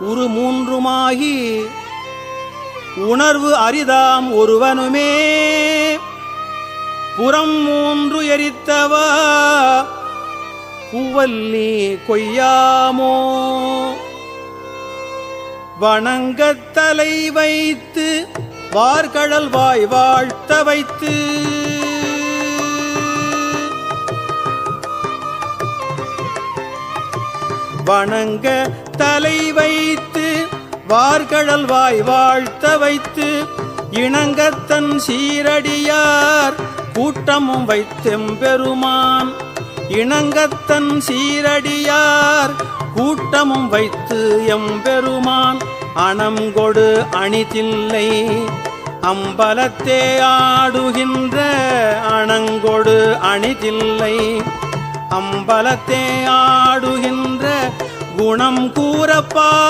உரு மூன்றுமாகி உணர்வு அரிதாம் ஒருவனுமே. புறம் மூன்று எரித்தவா பூவல்லி கொய்யாமோ. வணங்கத் தலை வைத்து வார்கடல் வாய் வாழ்த்த வைத்து. வணங்க தலை வைத்து வார்கடல் வாய் வாழ்த்த வைத்து இணங்கத்தன் சீரடியார் கூட்டமும் வைத்தெம்பெருமான் இணங்கத்தன் சீரடியார் கூட்டமும் வைத்து எம்பெருமான் அணங்கொடு அணிதில்லை அம்பலத்தே ஆடுகின்ற அணங்கொடு அணிதில்லை. அம்பலத்தே ஆடுகின்ற குணம் கூறப்பா